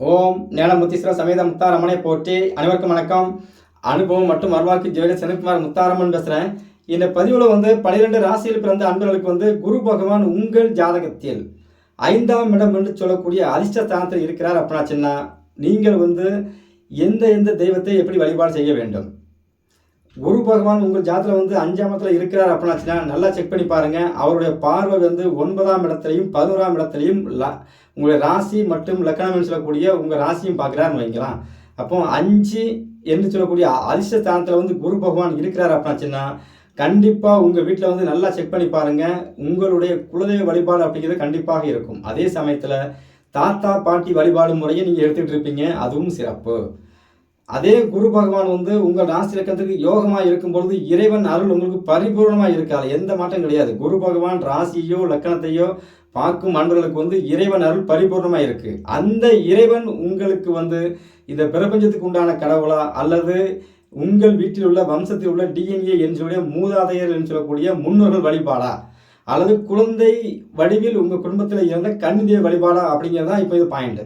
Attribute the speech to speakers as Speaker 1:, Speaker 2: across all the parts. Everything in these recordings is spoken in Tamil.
Speaker 1: ஓம் நேலமுத்தீஸ்வர சமேத முத்தாரம்மனை போற்றி அனைவருக்கும் வணக்கம். அனுபவம் மற்றும் அருவாக்கு ஜோதி செனக்குமார் முத்தாரம்மன் பேசுகிறேன் இந்த பதிவில் வந்து பனிரெண்டு ராசியில் பிறந்த அன்பர்களுக்கு வந்து குரு பகவான் உங்கள் ஜாதகத்தில் ஐந்தாம் இடம் என்று சொல்லக்கூடிய அதிர்ஷ்ட ஸ்தானத்தில் இருக்கிறார் அப்படின்னாச்சுன்னா நீங்கள் வந்து எந்த எந்த தெய்வத்தை எப்படி வழிபாடு செய்ய வேண்டும்? குரு பகவான் உங்கள் ஜாதத்தில் வந்து அஞ்சாம் இடத்துல இருக்கிறார் அப்படின்னாச்சுன்னா நல்லா செக் பண்ணி பாருங்கள் அவருடைய பார்வை வந்து ஒன்பதாம் இடத்துலையும் பதினோராம் இடத்துலையும் உங்களுடைய ராசி மற்றும் லக்கணம் சொல்லக்கூடிய உங்கள் ராசியும் பார்க்குறாருன்னு வைக்கலாம் அப்போ அஞ்சு என்று சொல்லக்கூடிய அதிர்ஷ்டத்தானத்தில் வந்து குரு பகவான் இருக்கிறார் அப்படின்னாச்சுன்னா கண்டிப்பாக உங்கள் வீட்டில் வந்து நல்லா செக் பண்ணி பாருங்கள் உங்களுடைய குலதெய்வ வழிபாடு அப்படிங்கிறது கண்டிப்பாக இருக்கும். அதே சமயத்தில் தாத்தா பாட்டி வழிபாடு முறையை நீங்கள் எடுத்துக்கிட்டு இருப்பீங்க. அதுவும் சிறப்பு. அதே குரு பகவான் வந்து உங்கள் ராசி லக்கணத்துக்கு யோகமாக இருக்கும் பொழுது இறைவன் அருள் உங்களுக்கு பரிபூர்ணமாக இருக்காது. எந்த மாற்றம் கிடையாது. குரு பகவான் ராசியோ லக்கணத்தையோ பார்க்கும் அன்பர்களுக்கு வந்து இறைவன் அருள் பரிபூர்ணமாக இருக்குது அந்த இறைவன் உங்களுக்கு வந்து இந்த பிரபஞ்சத்துக்கு உண்டான கடவுளா அல்லது உங்கள் வீட்டில் உள்ள வம்சத்தில் உள்ள டிஎன்ஏ என்று சொல்லக்கூடிய மூதாதையர் என்று சொல்லக்கூடிய முன்னோர்கள் வழிபாடா? அல்லது குழந்தை வடிவில் உங்கள் குடும்பத்தில் இருந்த கன்னிதேவ வழிபாடா? அப்படிங்கிறது தான் இப்போ இது பாயிண்ட்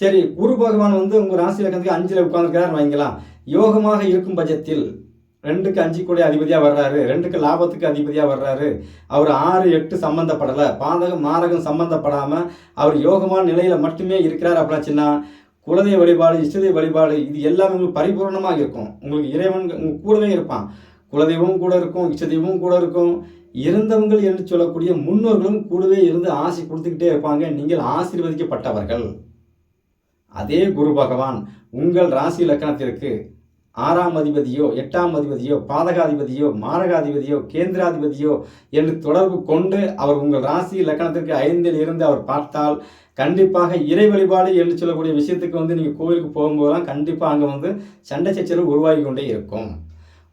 Speaker 1: சரி குரு பகவான் வந்து உங்கள் ராசி லக்கணத்துக்கு அஞ்சில் உட்காந்துருக்கிறார் வாங்கிக்கலாம் யோகமாக இருக்கும் பட்சத்தில் ரெண்டுக்கு அஞ்சு கூட அதிபதியாக வர்றாரு. ரெண்டுக்கு லாபத்துக்கு அதிபதியாக வர்றாரு. அவர் ஆறு எட்டு சம்மந்தப்படலை பாதகம் மாரகம் சம்மந்தப்படாமல் அவர் யோகமான நிலையில் மட்டுமே இருக்கிறார் அப்படின்னாச்சுன்னா குலதெய்வ வழிபாடு இஷ்டதெய்வ வழிபாடு இது எல்லாமே உங்களுக்கு பரிபூர்ணமாக இருக்கும். உங்களுக்கு இறைவன் உங்க கூடவே இருப்பான். குலதெய்வமும் கூட இருக்கும் இஷ்டதெய்வமும் கூட இருக்கும். இருந்தவங்கள் என்று சொல்லக்கூடிய முன்னோர்களும் கூடவே இருந்து ஆசை கொடுத்துக்கிட்டே இருப்பாங்க. நீங்கள் ஆசீர்வதிக்கப்பட்டவர்கள். அதே குரு பகவான் உங்கள் ராசி லக்கணத்திற்கு ஆறாம் அதிபதியோ எட்டாம் அதிபதியோ பாதகாதிபதியோ மாரகாதிபதியோ கேந்திராதிபதியோ என்று தொடர்பு கொண்டு அவர் உங்கள் ராசி லக்கணத்திற்கு ஐந்தில் இருந்து அவர் பார்த்தால் கண்டிப்பாக இறை வழிபாடு என்று சொல்லக்கூடிய விஷயத்துக்கு வந்து நீங்கள் கோவிலுக்கு போகும்போதெல்லாம் கண்டிப்பாக அங்கே வந்து சண்டை சச்சரவு உருவாகி கொண்டே இருக்கும்.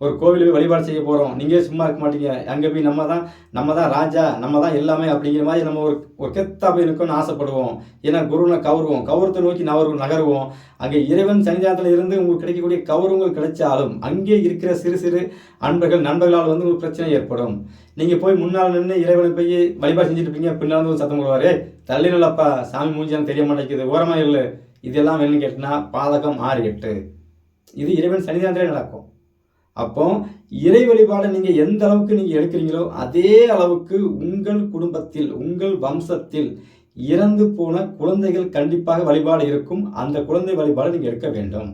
Speaker 1: ஒரு கோவிலுக்கு வழிபாடு செய்ய போகிறோம் நீங்கள் சும்மா இருக்க மாட்டீங்க. அங்கே போய் நம்ம தான் நம்ம தான் ராஜா நம்ம தான் எல்லாமே அப்படிங்கிற மாதிரி நம்ம ஒரு ஒரு கெத்தா போய் இருக்கணும்னு ஆசைப்படுவோம். ஏன்னா குருனை கவருவோம். கௌரவத்தை நோக்கி நவரு நகருவோம். அங்கே இறைவன் சன்னிதானத்தில் இருந்து உங்களுக்கு கிடைக்கக்கூடிய கௌரவங்கள் கிடைச்சாலும் அங்கே இருக்கிற சிறு சிறு அன்பர்கள் நண்பர்களால் வந்து உங்களுக்கு பிரச்சனை ஏற்படும். நீங்கள் போய் முன்னால் நின்று இறைவனை போய் வழிபாடு செஞ்சுட்டு இருப்பீங்க. பின்னால் வந்து ஒரு சத்தம் போடுவார். தள்ளி நல்லப்பா சாமி மூஞ்சான்னு தெரிய மாட்டேங்குது. ஓரமாக இல்லை இதெல்லாம் வேணும்னு கேட்டினா பாதகம் ஆறு எட்டு. இது இறைவன் சன்னிதானத்திலே நடக்கும். அப்போ இறை வழிபாடை நீங்கள் எந்த அளவுக்கு நீங்கள் எடுக்கிறீங்களோ அதே அளவுக்கு உங்கள் குடும்பத்தில் உங்கள் வம்சத்தில் இறந்து போன குழந்தைகள் கண்டிப்பாக வழிபாடு இருக்கும். அந்த குழந்தை வழிபாடு நீங்கள் எடுக்க வேண்டும்.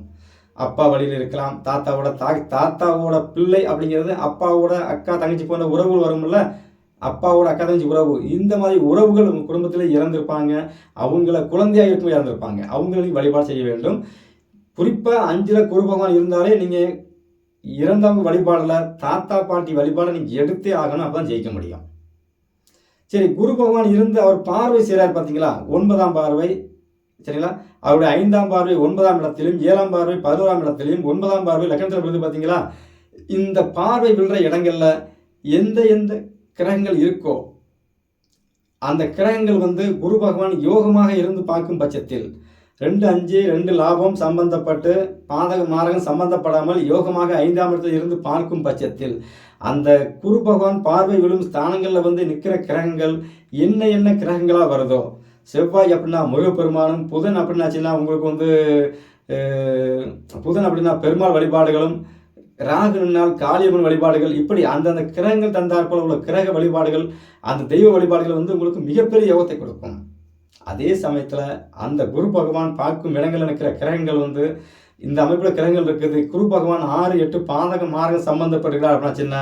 Speaker 1: அப்பா வழியில் இருக்கலாம். தாத்தாவோட தா தாத்தாவோட பிள்ளை அப்படிங்கிறது அப்பாவோட அக்கா தங்கச்சி போன்ற உறவுகள் வரும்ல. அப்பாவோட அக்கா தங்கச்சி உறவு. இந்த மாதிரி உறவுகள் உங்கள் குடும்பத்தில் இறந்திருப்பாங்க. அவங்கள குழந்தையாக இருக்கும் இறந்திருப்பாங்க. அவங்களை வழிபாடு செய்ய வேண்டும். குறிப்பாக அஞ்சில் குரு பகவான் இருந்தாலே நீங்கள் இறந்தவங்க வழிபாடில் தாத்தா பாட்டி வழிபாடை நீங்கள் எடுத்தே ஆகணும் அப்போ தான் ஜெயிக்க முடியும். சரி குரு பகவான் இருந்து அவர் பார்வை செய்கிறார் பார்த்தீங்களா ஒன்பதாம் பார்வை சரிங்களா? அவருடைய ஐந்தாம் பார்வை ஒன்பதாம் இடத்திலும் ஏழாம் பார்வை பதினோராம் இடத்திலையும் ஒன்பதாம் பார்வை லக்கணத்தில் விழுது பார்த்தீங்களா இந்த பார்வை விழுற இடங்களில் எந்த எந்த கிரகங்கள் இருக்கோ அந்த கிரகங்கள் வந்து குரு பகவான் யோகமாக இருந்து பார்க்கும் பட்சத்தில் ரெண்டு அஞ்சு ரெண்டு லாபம் சம்பந்தப்பட்டு பாதக மாரகம் சம்பந்தப்படாமல் யோகமாக ஐந்தாம் இடத்தில் இருந்து பார்க்கும் பட்சத்தில் அந்த குரு பகவான் பார்வை விழும் ஸ்தானங்களில் வந்து நிற்கிற கிரகங்கள் என்ன என்ன கிரகங்களாக வருதோ? செவ்வாய் அப்படின்னா முருகப்பெருமானும் புதன் அப்படின்னாச்சுன்னா உங்களுக்கு வந்து புதன் அப்படின்னா பெருமாள் வழிபாடுகளும் ராகுனால் காளியம்மன் வழிபாடுகள் இப்படி அந்தந்த கிரகங்கள் தந்தாற்போல உள்ள கிரக வழிபாடுகள் அந்த தெய்வ வழிபாடுகள் வந்து உங்களுக்கு மிகப்பெரிய யோகத்தை கொடுக்கும். அதே சமயத்தில் அந்த குரு பகவான் பார்க்கும் இடங்களில் இருக்கிற கிரகங்கள் வந்து இந்த அமைப்பில் கிரகங்கள் இருக்குது குரு பகவான் ஆறு எட்டு பாதகம் மார்க்கம் அப்படின்னா அப்படின்னாச்சுன்னா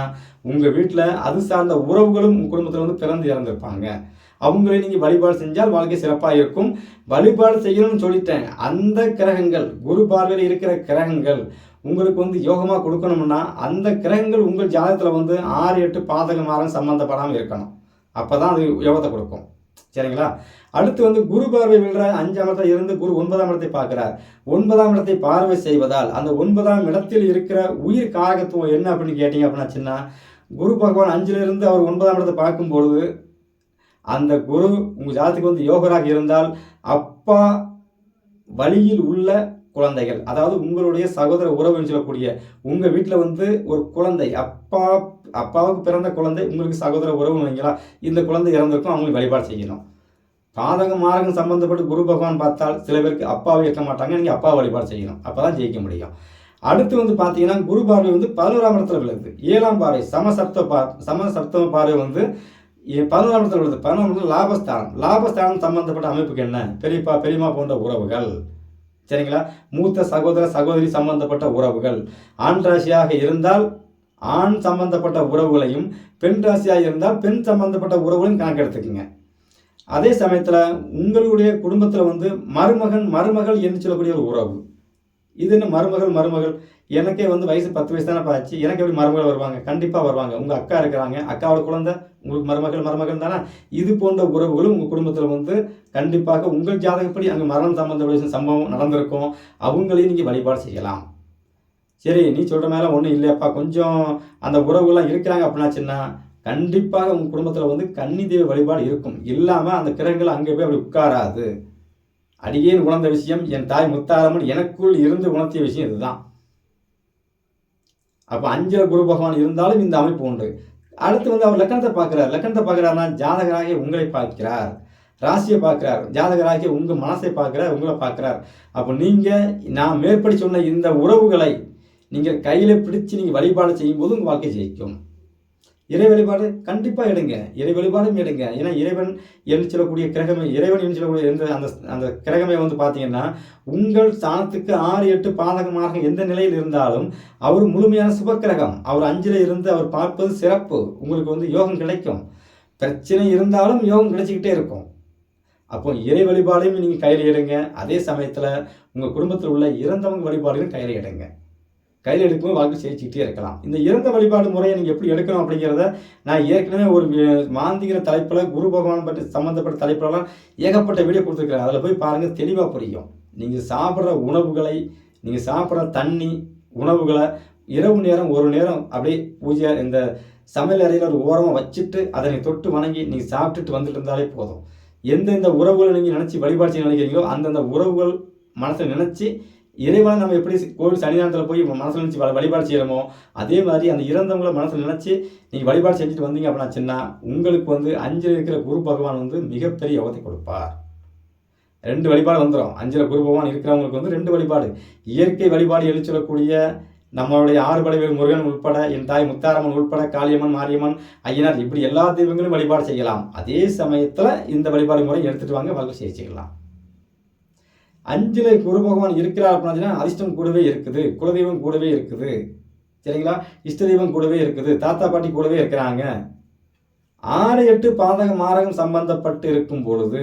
Speaker 1: உங்கள் வீட்டில் அது சார்ந்த உறவுகளும் உங்கள் குடும்பத்தில் வந்து பிறந்து இறந்துருப்பாங்க. அவங்களை நீங்கள் வழிபாடு செஞ்சால் வாழ்க்கை சிறப்பாக இருக்கும். வழிபாடு செய்யணும்னு சொல்லிட்டேன். அந்த கிரகங்கள் குரு பார்வையில் இருக்கிற கிரகங்கள் உங்களுக்கு வந்து யோகமாக கொடுக்கணும்னா அந்த கிரகங்கள் உங்கள் ஜாதகத்தில் வந்து ஆறு எட்டு பாதக மாரம் சம்மந்தப்படாமல் இருக்கணும். அப்போ தான் அது யோகத்தை கொடுக்கும். சரிங்களா? அடுத்து வந்து குரு பார்வை விழுற அஞ்சாம் இடத்துல இருந்து குரு ஒன்பதாம் இடத்தை பார்க்கிறார். ஒன்பதாம் இடத்தை பார்வை செய்வதால் அந்த ஒன்பதாம் இடத்தில் இருக்கிற உயிர் காரகத்துவம் என்ன அப்படின்னு கேட்டீங்க அப்படின்னாச்சுன்னா குரு பகவான் அஞ்சிலிருந்து அவர் ஒன்பதாம் இடத்தை பார்க்கும்பொழுது அந்த குரு உங்கள் ஜாதத்துக்கு வந்து யோகராக இருந்தால் அப்பா வழியில் உள்ள குழந்தைகள். அதாவது உங்களுடைய சகோதர உறவுன்னு சொல்லக்கூடிய உங்கள் வீட்டில் வந்து ஒரு குழந்தை அப்பா அப்பாவுக்கு பிறந்த குழந்தை உங்களுக்கு சகோதர உறவுன்னு வைங்களா இந்த குழந்தை இறந்திருக்கும் அவங்களுக்கு வழிபாடு செய்யணும். பாதக மார்க்கம் சம்பந்தப்பட்டு குரு பகவான் பார்த்தால் சில பேருக்கு அப்பாவை இருக்க மாட்டாங்க நீங்கள் அப்பா வழிபாடு செய்யணும். அப்போ தான் ஜெயிக்க முடியும். அடுத்து வந்து பார்த்தீங்கன்னா குரு பார்வை வந்து பதினோராம் இடத்துல விழுது. ஏழாம் பார்வை சமசப்த பா சமசப்தம பார்வை வந்து பதினோராம் இடத்துல விழுது. பதினோராம் இடத்துல லாபஸ்தானம். லாபஸ்தானம் சம்பந்தப்பட்ட அமைப்புக்கு என்ன? பெரியப்பா பெரியம்மா போன்ற உறவுகள். சரிங்களா? மூத்த சகோதர சகோதரி சம்பந்தப்பட்ட உறவுகள். ஆண் ராசியாக இருந்தால் ஆண் சம்பந்தப்பட்ட உறவுகளையும் பெண் ராசியாக இருந்தால் பெண் சம்பந்தப்பட்ட உறவுகளையும் கணக்கெடுத்துக்குங்க. அதே சமயத்தில் உங்களுடைய குடும்பத்தில் வந்து மருமகன் மருமகள் என்று சொல்லக்கூடிய ஒரு உறவு. இது என்ன மருமகள் மருமகள்? எனக்கே வந்து வயசு பத்து வயசு தானே பாச்சு எனக்கு எப்படி மருமகள் வருவாங்க? கண்டிப்பாக வருவாங்க. உங்கள் அக்கா இருக்கிறாங்க. அக்காவோட குழந்தை உங்களுக்கு மருமகள் மருமகள் தானே? இது போன்ற உறவுகளும் உங்கள் குடும்பத்தில் வந்து கண்டிப்பாக உங்கள் ஜாதகப்படி அங்கே மரணம் சம்பந்த சம்பவம் நடந்திருக்கும். அவங்களையும் நீங்கள் வழிபாடு செய்யலாம். சரி நீ சொல்கிற மேலே ஒன்றும் இல்லையாப்பா. கொஞ்சம் அந்த உறவுகள்லாம் இருக்கிறாங்க அப்படின்னாச்சுன்னா கண்டிப்பாக உங்கள் குடும்பத்தில் வந்து கன்னி தெய்வ வழிபாடு இருக்கும். இல்லாமல் அந்த கிரகங்கள் அங்கே போய் அப்படி உட்காராது. அடியேன் உணர்ந்த விஷயம் என் தாய் முத்தாரம்மன் எனக்குள் இருந்து உணர்த்திய விஷயம் இதுதான். அப்போ அஞ்சல குரு பகவான் இருந்தாலும் இந்த அமைப்பு உண்டு. அடுத்து வந்து அவர் லக்கணத்தை பார்க்குறார். லக்கணத்தை பார்க்குறாருன்னா ஜாதகராகிய உங்களை பார்க்கிறார். ராசியை பார்க்குறார். ஜாதகராகிய உங்கள் மனசை பார்க்குறார் உங்களை பார்க்குறார். அப்போ நீங்கள் நான் மேற்படி சொன்ன இந்த உறவுகளை நீங்கள் கையில் பிடிச்சு நீங்கள் வழிபாடு செய்யும்போது உங்கள் வாழ்க்கை ஜெயிக்கும். இறை வழிபாடு கண்டிப்பாக எடுங்க. இறை வழிபாடும் எடுங்க. ஏன்னா இறைவன் என்று சொல்லக்கூடிய கிரகமே இறைவன் என்று சொல்லக்கூடிய எந்த அந்த அந்த கிரகமே வந்து பார்த்தீங்கன்னா உங்கள் ஸ்தானத்துக்கு ஆறு எட்டு பாதகமாக எந்த நிலையில் இருந்தாலும் அவர் முழுமையான சுபக்கிரகம். அவர் அஞ்சில் இருந்து அவர் பார்ப்பது சிறப்பு. உங்களுக்கு வந்து யோகம் கிடைக்கும். பிரச்சனை இருந்தாலும் யோகம் கிடைச்சிக்கிட்டே இருக்கும். அப்போ இறை வழிபாடையும் நீங்கள் கையில் எடுங்க. அதே சமயத்தில் உங்கள் குடும்பத்தில் உள்ள இறந்தவங்க வழிபாடுகளும் கையில் எடுங்க. கையில் எடுக்கும்போது வாழ்க்கை ஜெயிச்சுக்கிட்டே இருக்கலாம். இந்த இறந்த வழிபாடு முறையை நீங்கள் எப்படி எடுக்கணும் அப்படிங்கிறத நான் ஏற்கனவே ஒரு மாந்திகிற தலைப்பில் குரு பகவான் பற்றி சம்மந்தப்பட்ட தலைப்புலலாம் ஏகப்பட்ட வீடியோ கொடுத்துருக்குறேன் அதில் போய் பாருங்கள் தெளிவாக புரியும். நீங்கள் சாப்பிட்ற உணவுகளை நீங்கள் சாப்பிட்ற தண்ணி உணவுகளை இரவு நேரம் ஒரு நேரம் அப்படியே பூஜை இந்த சமையல் அறையில் ஒரு ஓரமாக வச்சுட்டு அதனை தொட்டு வணங்கி நீங்கள் சாப்பிட்டுட்டு வந்துட்டு இருந்தாலே போதும். எந்தெந்த உறவுகளை நீங்கள் நினச்சி வழிபாடு செய்ய நினைக்கிறீங்களோ அந்தந்த உறவுகள் மனசில் நினச்சி இறைவனை நம்ம எப்படி கோவில் சன்னிதானத்தில் போய் மனசில் நினச்சி வழிபாடு செய்கிறோமோ அதே மாதிரி அந்த இறந்தவங்களை மனசில் நினச்சி நீங்கள் வழிபாடு செஞ்சுட்டு வந்தீங்க அப்படின்னா சின்ன உங்களுக்கு வந்து அஞ்சில் இருக்கிற குரு பகவான் வந்து மிகப்பெரிய யோகத்தை கொடுப்பார். ரெண்டு வழிபாடு வந்துடும் அஞ்சில் குரு பகவான் இருக்கிறவங்களுக்கு வந்து ரெண்டு வழிபாடு. இயற்கை வழிபாடு எழுதி சொல்லக்கூடிய நம்மளுடைய ஆறு படைவேல் முருகன் உட்பட என் தாய் முத்தாரம்மன் உட்பட காளியம்மன் மாரியம்மன் ஐயனார் இப்படி எல்லா தெய்வங்களும் வழிபாடு செய்யலாம். அதே சமயத்தில் இந்த வழிபாடு முறை எடுத்துகிட்டு வாங்க வாழ்க்கை செய்யலாம். அஞ்சில் குரு பகவான் இருக்கிறார் அப்படின்னா அதிர்ஷ்டம் கூடவே இருக்குது குலதெய்வம் கூடவே இருக்குது. சரிங்களா? இஷ்ட தெய்வம் கூடவே இருக்குது தாத்தா பாட்டி கூடவே இருக்கிறாங்க. ஆறு எட்டு பாதகம் மாரகம் சம்பந்தப்பட்டு இருக்கும் பொழுது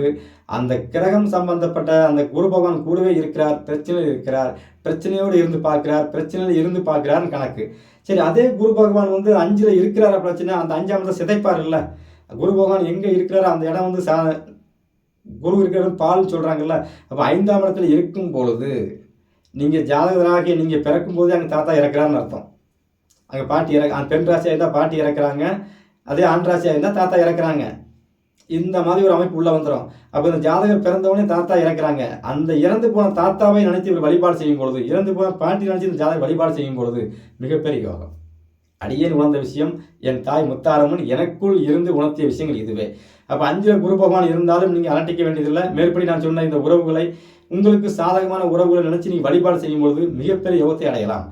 Speaker 1: அந்த கிரகம் சம்பந்தப்பட்ட அந்த குரு பகவான் கூடவே இருக்கிறார் பிரச்சனையில் இருக்கிறார் பிரச்சனையோடு இருந்து பார்க்கிறார் பிரச்சனையில் இருந்து பார்க்கிறார்னு கணக்கு. சரி அதே குரு பகவான் வந்து அஞ்சில் இருக்கிறார் அப்படின்னா அந்த அஞ்சாம் சிதைப்பார் இல்லை. குரு பகவான் எங்கே இருக்கிறாரோ அந்த இடம் வந்து சா குரு இருக்கிற பால் சொல்கிறாங்கல்ல அப்போ ஐந்தாம் இடத்துல இருக்கும் பொழுது நீங்கள் ஜாதகராக நீங்கள் பிறக்கும் போதே அங்கே தாத்தா இறக்குறான்னு அர்த்தம். அங்கே பாட்டி இறக்க அந்த பெண் ராசியாக இருந்தால் பாட்டி இறக்குறாங்க அதே ஆண் ராசியாக இருந்தால் தாத்தா இறக்குறாங்க. இந்த மாதிரி ஒரு அமைப்பு உள்ளே வந்துடும் அப்போ இந்த ஜாதகர் பிறந்தவனே தாத்தா இறக்குறாங்க. அந்த இறந்து போன தாத்தாவை நினைத்து இவர் வழிபாடு செய்யும் பொழுது இறந்து போன பாட்டி நினைச்சு இந்த ஜாதகர் வழிபாடு செய்யும் பொழுது மிகப்பெரிய யோகம். அடியேன் உணர்ந்த விஷயம் என் தாய் முத்தாரம்மன் எனக்குள் இருந்து உணர்த்திய விஷயங்கள் இதுவே. அப்போ அஞ்சில் குரு பகவான் இருந்தாலும் நீங்கள் அலட்டிக்க வேண்டியதில்லை. மேற்படி நான் சொன்ன இந்த உறவுகளை உங்களுக்கு சாதகமான உறவுகளை நினச்சி நீங்கள் வழிபாடு செய்யும் பொழுது மிகப்பெரிய யோகத்தை அடையலாம்.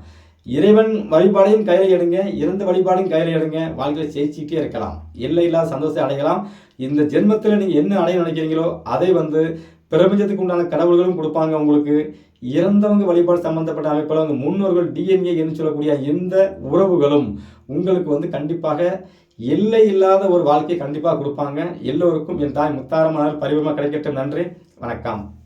Speaker 1: இறைவன் வழிபாடையும் கையில் எடுங்க இறந்த வழிபாடையும் கையில் எடுங்க வாழ்க்கையில் ஜெயிச்சுட்டே இருக்கலாம். எல்லை சந்தோஷத்தை அடையலாம். இந்த ஜென்மத்தில் நீங்கள் என்ன அடைய நினைக்கிறீங்களோ அதை வந்து பிரபஞ்சத்துக்கு உண்டான கடவுள்களும் கொடுப்பாங்க உங்களுக்கு. இறந்தவங்க வழிபாடு சம்பந்தப்பட்ட அமைப்பில் அவங்க முன்னோர்கள் டிஎன்ஏ என்று சொல்லக்கூடிய எந்த உறவுகளும் உங்களுக்கு வந்து கண்டிப்பாக எல்லை இல்லாத ஒரு வாழ்க்கையை கண்டிப்பாக கொடுப்பாங்க. எல்லோருக்கும் என் தாய் முத்தாரமான பரிவமாக கிடைக்கட்டும். நன்றி. வணக்கம்.